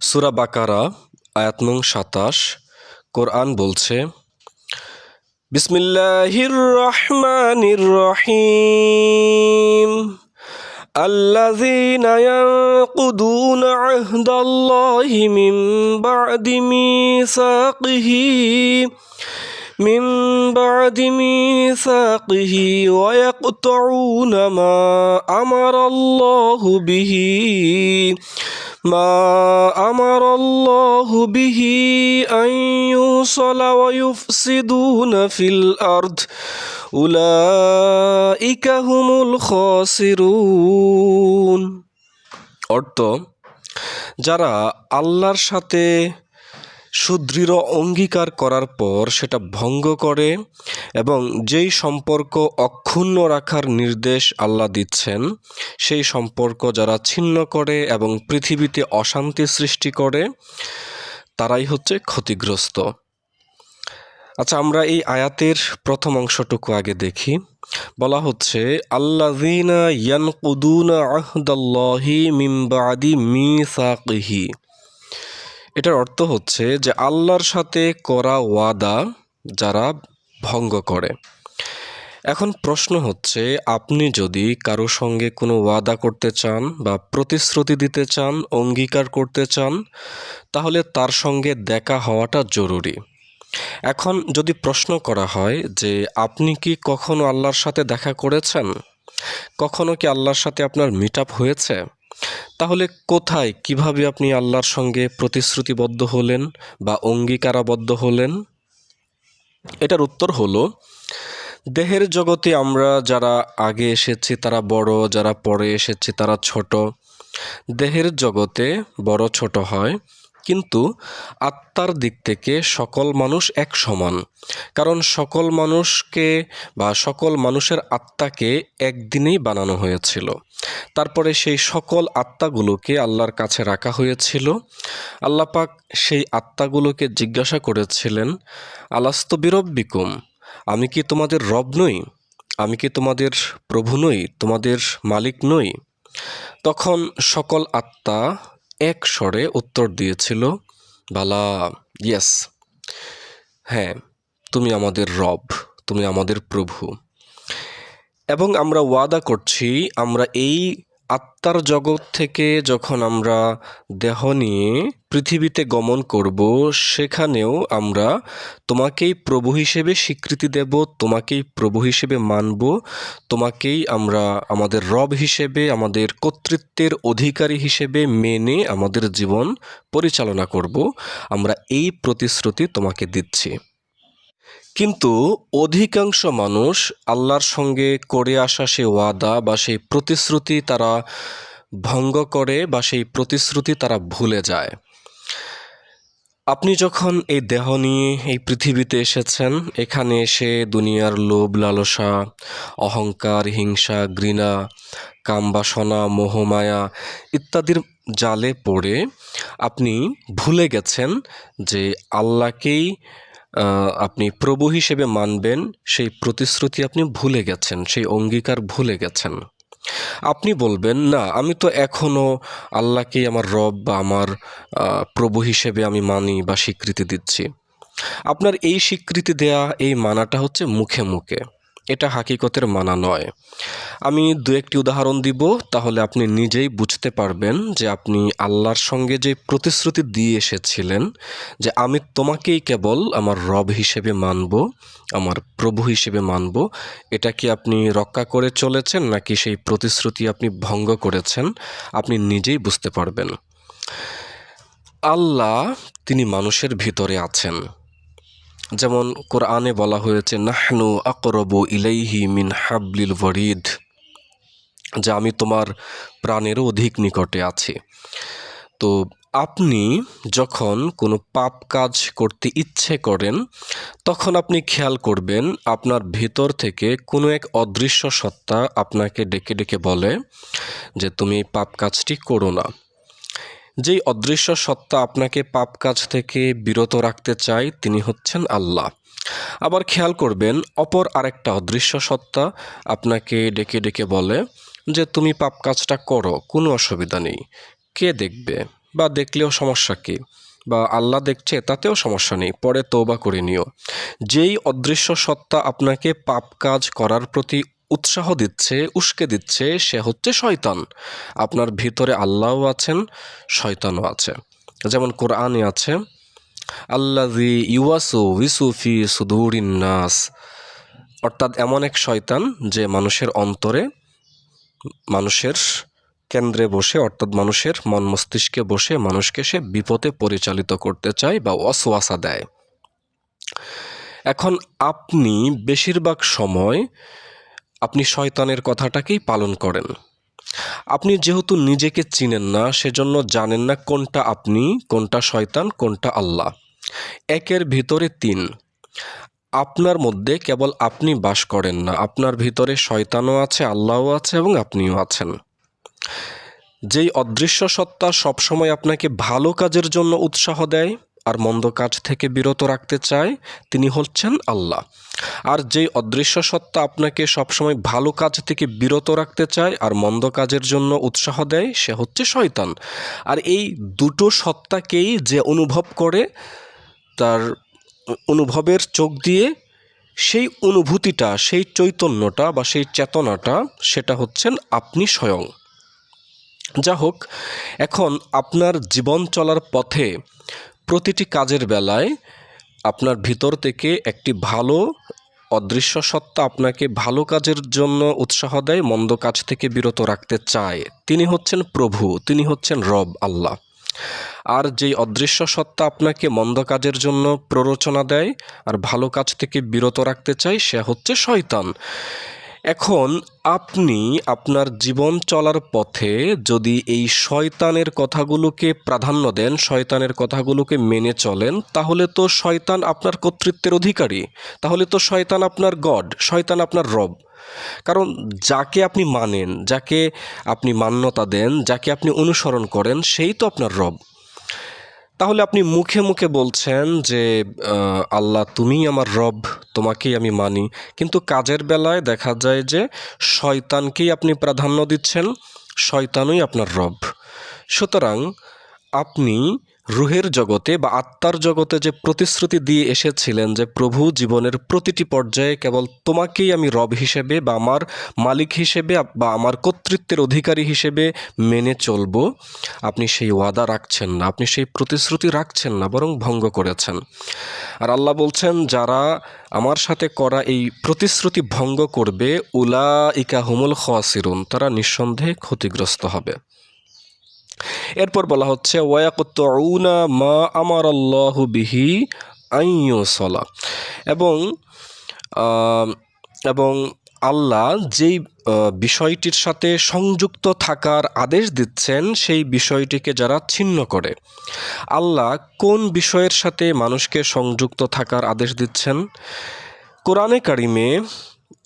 সুরা বাকারা আয়াত নং সাতাশ কোরআন বলছে বিসমিল্লাহির রহমানির রহিম الذين ينقضون عهد الله من بعد ميثاقه من بعد ميثاقه ويقطعون ما أمر الله به ما أمر الله به أن يوصل ويفسدون في الأرض أولئك هم الخاسرون অর্থ যারা আল্লাহর সাথে সুদৃঢ় অঙ্গীকার করার পর সেটা ভঙ্গ করে এবং যেই সম্পর্ক অক্ষুণ্ণ রাখার নির্দেশ আল্লাহ দিচ্ছেন, সেই সম্পর্ক যারা ছিন্ন করে এবং পৃথিবীতে অশান্তি সৃষ্টি করে, তারাই হচ্ছে ক্ষতিগ্রস্ত। আচ্ছা আমরা এই আয়াতের প্রথম অংশটুকু আগে দেখি। বলা হচ্ছে, আল্লাযীনা ইয়ানকুদুনা আহদাল্লাহি মিন বাদি মিসাকিহি। এটার অর্থ হচ্ছে যে আল্লাহর সাথে করা ওয়াদা যারা ভঙ্গ করে। এখন প্রশ্ন হচ্ছে, আপনি যদি কারও সঙ্গে কোনো ওয়াদা করতে চান বা প্রতিশ্রুতি দিতে চান, অঙ্গীকার করতে চান, তাহলে তার সঙ্গে দেখা হওয়াটা জরুরি। এখন যদি প্রশ্ন করা হয় যে, আপনি কি কখনো আল্লাহর সাথে দেখা করেছেন? কখনো কি আল্লাহর সাথে আপনার মিট হয়েছে? তাহলে কোথায়, কীভাবে আপনি আল্লাহর সঙ্গে প্রতিশ্রুতিবদ্ধ হলেন বা অঙ্গীকারাবদ্ধ হলেন? এটার উত্তর হলো, দেহের জগতে আমরা যারা আগে এসেছি তারা বড়, যারা পরে এসেছি তারা ছোট। দেহের জগতে বড়, ছোট হয়। কিন্তু আত্মার দিক থেকে সকল মানুষ এক সমান। কারণ সকল মানুষকে বা সকল মানুষের আত্মাকে একদিনেই বানানো হয়েছিল। তারপরে সেই সকল আত্মাগুলোকে আল্লাহর কাছে রাখা হয়েছিল। আল্লাপাক সেই আত্মাগুলোকে জিজ্ঞাসা করেছিলেন, আলাস্ত বিরব্বিকুম? আমি কি তোমাদের রব নই? আমি কি তোমাদের প্রভু নই? তোমাদের মালিক নই? তখন সকল আত্মা এক স্বরে উত্তর দিয়েছিল, বালা ইয়েস হ্যাঁ তুমি আমাদের রব, তুমি আমাদের প্রভু। এবং আমরা ওয়াদা করছি, আমরা এই আত্মার জগৎ থেকে যখন আমরা দেহ নিয়ে পৃথিবীতে গমন করব, সেখানেও আমরা তোমাকেই প্রভু হিসেবে স্বীকৃতি দেব, তোমাকেই প্রভু হিসেবে মানব, তোমাকেই আমরা আমাদের রব হিসেবে, আমাদের কর্তৃত্বের অধিকারী হিসেবে মেনে আমাদের জীবন পরিচালনা করব। আমরা এই প্রতিশ্রুতি তোমাকে দিচ্ছি। কিন্তু অধিকাংশ মানুষ আল্লাহর সঙ্গে করে আসা সেই ওয়াদা বা সেই প্রতিশ্রুতি তারা ভঙ্গ করে বা সেই প্রতিশ্রুতি তারা ভুলে যায়। আপনি যখন এই দেহ নিয়ে এই পৃথিবীতে এসেছেন, এখানে এসে দুনিয়ার লোভ, লালসা, অহংকার, হিংসা, ঘৃণা, কামবাসনা, মোহমায়া ইত্যাদির জালে পড়ে আপনি ভুলে গেছেন যে আল্লাহকেই আপনি প্রভু হিসেবে মানবেন, সেই প্রতিশ্রুতি আপনি ভুলে গেছেন, সেই অঙ্গীকার ভুলে গেছেন। আপনি বলবেন, না, আমি তো এখনও আল্লাহকেই আমার রব বা আমার প্রভু হিসেবে আমি মানি বা স্বীকৃতি দিচ্ছি। আপনার এই স্বীকৃতি দেয়া, এই মানাটা হচ্ছে মুখে মুখে। এটা হাকিকতের মানা নয়। আমি দু একটি উদাহরণ দিব, তাহলে আপনি নিজেই বুঝতে পারবেন যে আপনি আল্লাহর সঙ্গে যে প্রতিশ্রুতি দিয়ে এসেছিলেন, যে আমি তোমাকেই কেবল আমার রব হিসেবে মানব, আমার প্রভু হিসেবে মানব, এটা কি আপনি রক্ষা করে চলেছেন, নাকি সেই প্রতিশ্রুতি আপনি ভঙ্গ করেছেন, আপনি নিজেই বুঝতে পারবেন। আল্লাহ তিনি মানুষের ভিতরে আছেন। যেমন কোরআনে বলা হয়েছে, নাহনু আকরবু ইলাইহি মিন হাবলিল ওয়ারিদ যে আমি তোমার প্রাণেরও অধিক নিকটে আছি। তো আপনি যখন কোনো পাপ কাজ করতে ইচ্ছে করেন, তখন আপনি খেয়াল করবেন, আপনার ভেতর থেকে কোনো এক অদৃশ্য সত্তা আপনাকে ডেকে ডেকে বলে যে, তুমি এই পাপ কাজটি করো না। যেই অদৃশ্য সত্তা আপনাকে পাপ কাজ থেকে বিরত রাখতে চায়, তিনি হচ্ছেন আল্লাহ। আবার খেয়াল করবেন, অপর আরেকটা অদৃশ্য সত্তা আপনাকে ডেকে ডেকে বলে যে, তুমি পাপ কাজটা করো, কোনো অসুবিধা নেই। কে দেখবে? বা দেখলেও সমস্যা কী? বা আল্লাহ দেখছে, তাতেও সমস্যা নেই, পরে তৌবা করে নিও। যেই অদৃশ্য সত্তা আপনাকে পাপ কাজ করার প্রতি উৎসাহ দিচ্ছে, উস্কে দিচ্ছে, সে হচ্ছে শয়তান। আপনার ভিতরে আল্লাহও আছেন, শয়তানও আছে। যেমন কোরআনে আছে আল্লাজি ইউয়াসু উইসুফি সুদুরিন নাস। অর্থাৎ এমন এক শয়তান যে মানুষের অন্তরে, মানুষের কেন্দ্রে বসে, অর্থাৎ মানুষের মন মস্তিষ্কে বসে, মানুষকে সে বিপদে পরিচালিত করতে চায় বা অসোয়াশা দেয়। এখন আপনি বেশিরভাগ সময় আপনি শয়তানের কথাটাকেই পালন করেন। আপনি যেহেতু নিজেকে চিনেন না, সেজন্য জানেন না কোনটা আপনি, কোনটা শয়তান, কোনটা আল্লাহ। একের ভিতরে তিন। আপনার মধ্যে কেবল আপনি বাস করেন না, আপনার ভিতরে শয়তানও আছে, আল্লাহও আছে এবং আপনিও আছেন। যেই অদৃশ্য সত্তা সবসময় আপনাকে ভালো কাজের জন্য উৎসাহ দেয় আর মন্দ কাজ থেকে বিরত রাখতে চায়, তিনি হচ্ছেন আল্লাহ। আর যেই অদৃশ্য সত্তা আপনাকে সবসময় ভালো কাজ থেকে বিরত রাখতে চায় আর মন্দ কাজের জন্য উৎসাহ দেয়, সে হচ্ছে শয়তান। আর এই দুটো সত্তাকেই যে অনুভব করে, তার অনুভবের চোখ দিয়ে সেই অনুভূতিটা, সেই চৈতন্যটা বা সেই চেতনাটা, সেটা হচ্ছেন আপনি স্বয়ং। যা হোক এখন আপনার জীবন চলার পথে প্রতিটি কাজের বেলায় আপনার ভিতর থেকে একটি ভালো অদৃশ্য সত্তা আপনাকে ভালো কাজের জন্য উৎসাহ দেয়, মন্দ কাজ থেকে বিরত রাখতে চায়। তিনি হচ্ছেন প্রভু, তিনি হচ্ছেন রব, আল্লাহ। আর যেই অদৃশ্য সত্তা আপনাকে মন্দ কাজের জন্য প্ররোচনা দেয় আর ভালো কাজ থেকে বিরত রাখতে চায়, সে হচ্ছে শয়তান। এখন আপনি আপনার জীবন চলার পথে যদি এই শয়তানের কথাগুলোকে প্রাধান্য দেন, শয়তানের কথাগুলোকে মেনে চলেন, তাহলে তো শয়তান আপনার কর্তৃত্বের অধিকারী। তাহলে তো শয়তান আপনার গড, শয়তান আপনার রব। কারণ যাকে আপনি মানেন, যাকে আপনি মান্যতা দেন, যাকে আপনি অনুসরণ করেন, সেই তো আপনার রব। তাহলে আপনি মুখে মুখে বলছেন যে আল্লাহ তুমিই আমার রব, তোমাকেই আমি মানি। কিন্তু কাজের বেলায় দেখা যায় যে, শয়তানকেই আপনি প্রাধান্য দিচ্ছেন, শয়তানই আপনার রব। সুতরাং আপনি রুহের জগতে বা আত্মার জগতে যে প্রতিশ্রুতি দিয়ে এসেছিলেন যে প্রভু জীবনের প্রতিটি পর্যায়ে কেবল তোমাকেই আমি রব হিসেবে বা আমার মালিক হিসেবে বা আমার কর্তৃত্বের অধিকারী হিসেবে মেনে চলব, আপনি সেই ওয়াদা রাখছেন না, আপনি সেই প্রতিশ্রুতি রাখছেন না, বরং ভঙ্গ করেছেন। আর আল্লাহ বলছেন, যারা আমার সাথে করা এই প্রতিশ্রুতি ভঙ্গ করবে উলা ইকা হুমুল খাসিরুন, তারা নিঃসন্দেহে ক্ষতিগ্রস্ত হবে। এরপর বলা হচ্ছে ওয়াকুত্তুনা মা আমার আল্লাহ বিহি আইয়সলা এবং এবং আল্লাহ যেই বিষয়টির সাথে সংযুক্ত থাকার আদেশ দিচ্ছেন, সেই বিষয়টিকে যারা ছিন্ন করে, আল্লাহ কোন বিষয়ের সাথে মানুষকে সংযুক্ত থাকার আদেশ দিচ্ছেন? কোরআনে কারিমে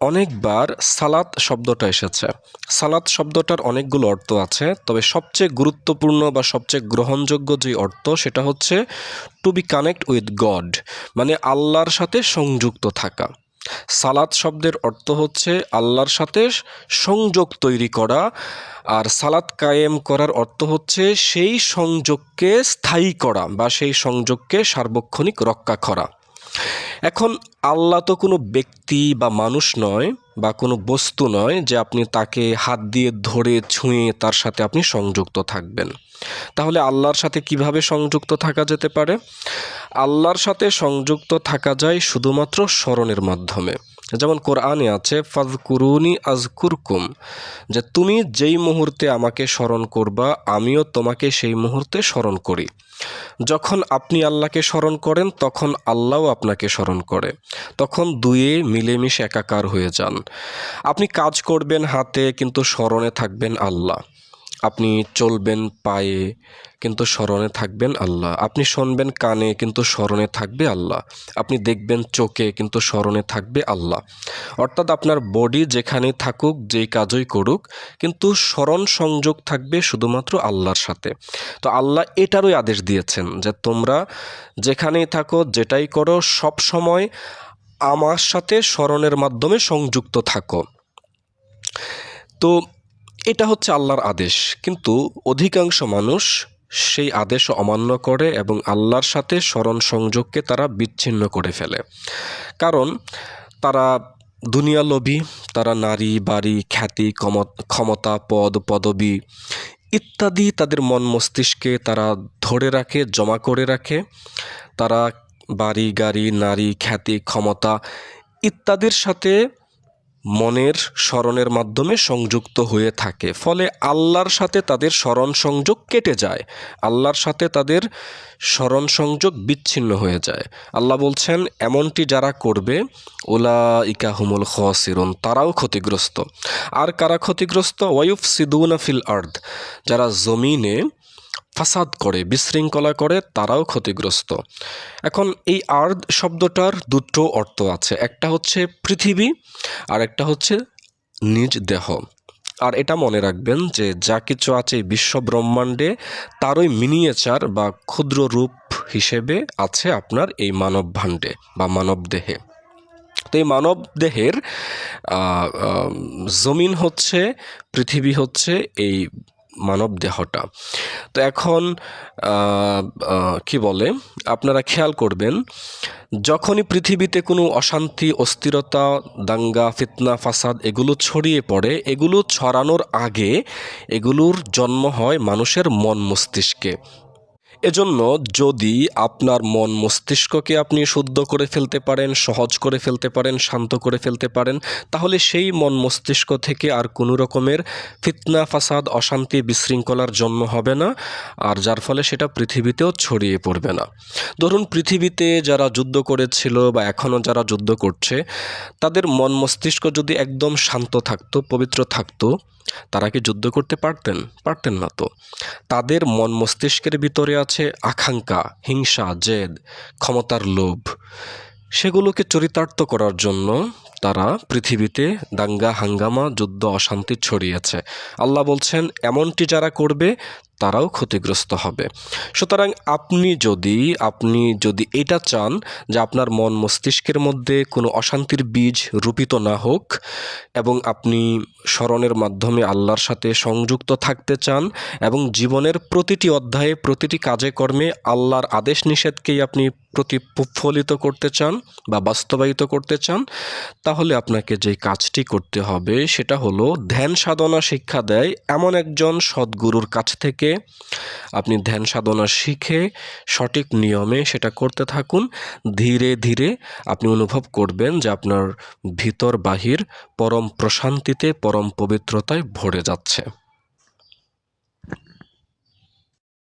অনেকবার সালাত শব্দটা এসেছে। সালাত শব্দটার অনেকগুলো অর্থ আছে, তবে সবচেয়ে গুরুত্বপূর্ণ বা সবচেয়ে গ্রহণযোগ্য যে অর্থ সেটা হচ্ছে to be connect with God মানে আল্লাহর সাথে সংযুক্ত থাকা। সালাত শব্দের অর্থ হচ্ছে আল্লাহর সাথে সংযোগ তৈরি করা, আর সালাত কায়েম করার অর্থ হচ্ছে সেই সংযোগকে স্থায়ী করা বা সেই সংযোগকে সার্বক্ষণিক রক্ষা করা। এখন আল্লাহ তো কোনো ব্যক্তি বা মানুষ নয় বা কোনো বস্তু নয় যে আপনি তাকে হাত দিয়ে ধরে ছুঁয়ে তার সাথে আপনি সংযুক্ত থাকবেন। তাহলে আল্লাহর সাথে কীভাবে সংযুক্ত থাকা যেতে পারে? আল্লাহর সাথে সংযুক্ত থাকা যায় শুধুমাত্র স্মরণের মাধ্যমে। যেমন কোরআনে আছে ফাজ কুরুনি আজ কুরকুম যে তুমি যেই মুহূর্তে আমাকে স্মরণ করবা, আমিও তোমাকে সেই মুহূর্তে স্মরণ করি। যখন আপনি আল্লাহকে স্মরণ করেন, তখন আল্লাহও আপনাকে স্মরণ করে। তখন দুয়ে মিলেমিশে একাকার হয়ে যান। আপনি কাজ করবেন হাতে, কিন্তু স্মরণে থাকবেন আল্লাহ। আপনি চলবেন পায়ে, কিন্তু স্মরণে থাকবেন আল্লাহ। আপনি শুনবেন কানে, কিন্তু স্মরণে থাকবে আল্লাহ। আপনি দেখবেন চোখে, কিন্তু স্মরণে থাকবে আল্লাহ। অর্থাৎ আপনার বডি যেখানে থাকুক, যেই কাজই করুক, কিন্তু স্মরণ সংযোগ থাকবে শুধুমাত্র আল্লাহর সাথে। তো আল্লাহ এটারই আদেশ দিয়েছেন যে তোমরা যেখানেই থাকো, যেটাই করো, সব সময় আমার সাথে স্মরণের মাধ্যমে সংযুক্ত থাকো। তো এটা হচ্ছে আল্লাহর আদেশ। কিন্তু অধিকাংশ মানুষ সেই আদেশ অমান্য করে এবং আল্লাহর সাথে স্মরণ সংযোগকে তারা বিচ্ছিন্ন করে ফেলে। কারণ তারা দুনিয়া দুনিয়ালোভী তারা নারী, বাড়ি, খ্যাতি ক্ষমতা, পদ, পদবী ইত্যাদি তাদের মন মস্তিষ্কে তারা ধরে রাখে, জমা করে রাখে। তারা বাড়ি, গাড়ি, নারী, খ্যাতি, ক্ষমতা ইত্যাদির সাথে মনের স্মরণের মাধ্যমে সংযুক্ত হয়ে থাকে। ফলে আল্লাহর সাথে তাদের স্মরণ সংযোগ কেটে যায়। আল্লাহর সাথে তাদের স্মরণ সংযোগ বিচ্ছিন্ন হয়ে যায়। আল্লাহ বলছেন, এমনটি যারা করবে ওলা ইকা ইকাহুমুল খসিরুন তারাও ক্ষতিগ্রস্ত। আর কারা ক্ষতিগ্রস্ত? ওয়ুফ সিদুনা ফিল আর্দ, যারা জমিনে ফাসাদ করে, বিশৃঙ্খলা করে, তারাও ক্ষতিগ্রস্ত। এখন এই আর্দ শব্দটার দুটো অর্থ আছে। একটা হচ্ছে পৃথিবী, আর একটা হচ্ছে নিজ দেহ। আর এটা মনে রাখবেন যে যা কিছু আছে বিশ্ব ব্রহ্মাণ্ডে, তারই মিনিয়েচার বা ক্ষুদ্র রূপ হিসেবে আছে আপনার এই মানব ভাণ্ডে বা মানব দেহে। তো এই মানব দেহের জমিন হচ্ছে, পৃথিবী হচ্ছে এই মানব দেহটা। তো এখন কি বলে, আপনারা খেয়াল করবেন, যখনই পৃথিবীতে কোনো অশান্তি, অস্থিরতা, দাঙ্গা, ফিতনা, ফাসাদ এগুলো ছড়িয়ে পড়ে, এগুলো ছড়ানোর আগে এগুলোর জন্ম হয় মানুষের মন মস্তিষ্কে। এজন্য যদি আপনার মন মস্তিষ্ককে আপনি শুদ্ধ করে ফেলতে পারেন, সহজ করে ফেলতে পারেন, শান্ত করে ফেলতে পারেন, তাহলে সেই মন মস্তিষ্ক থেকে আর কোনো রকমের ফিতনা, ফাসাদ, অশান্তি, বিশৃঙ্খলার জন্ম হবে না, আর যার ফলে সেটা পৃথিবীতেও ছড়িয়ে পড়বে না। ধরুন পৃথিবীতে যারা যুদ্ধ করেছিল বা এখনও যারা যুদ্ধ করছে, তাদের মন মস্তিষ্ক যদি একদম শান্ত থাকতো, পবিত্র থাকতো, তারা কি যুদ্ধ করতে পারতেন? পারতেন না তো। তাদের মন মস্তিষ্কের ভিতরে আছে আকাঙ্ক্ষা, হিংসা, জেদ, ক্ষমতার লোভ। সেগুলোকে চরিতার্থ করার জন্য তারা পৃথিবীতে দাঙ্গা, হাঙ্গামা, যুদ্ধ, অশান্তি ছড়িয়েছে। আল্লাহ বলছেন, এমনটি যারা করবে তারাও ক্ষতিগ্রস্ত হবে। সুতরাং আপনি যদি আপনি যদি এটা চান যে আপনার মন মস্তিষ্কের মধ্যে কোনো অশান্তির বীজ রূপিত না হোক এবং আপনি স্মরণের মাধ্যমে আল্লাহর সাথে সংযুক্ত থাকতে চান এবং জীবনের প্রতিটি অধ্যায়ে, প্রতিটি কাজে কর্মে আল্লাহর আদেশ নিষেধকেই আপনি প্রতিফলিত করতে চান বা বাস্তবায়িত করতে চান, তাহলে আপনাকে যে কাজটি করতে হবে সেটা হলো ধ্যান সাধনা শিক্ষা দেয় এমন একজন সদ্গুরুর কাছ থেকে আপনি ধ্যান সাধনা শিখে সঠিক নিয়মে সেটা করতে থাকুন। ধীরে ধীরে আপনি অনুভব করবেন যে আপনার ভিতর বাহির পরম প্রশান্তিতে, পরম পবিত্রতায় ভরে যাচ্ছে।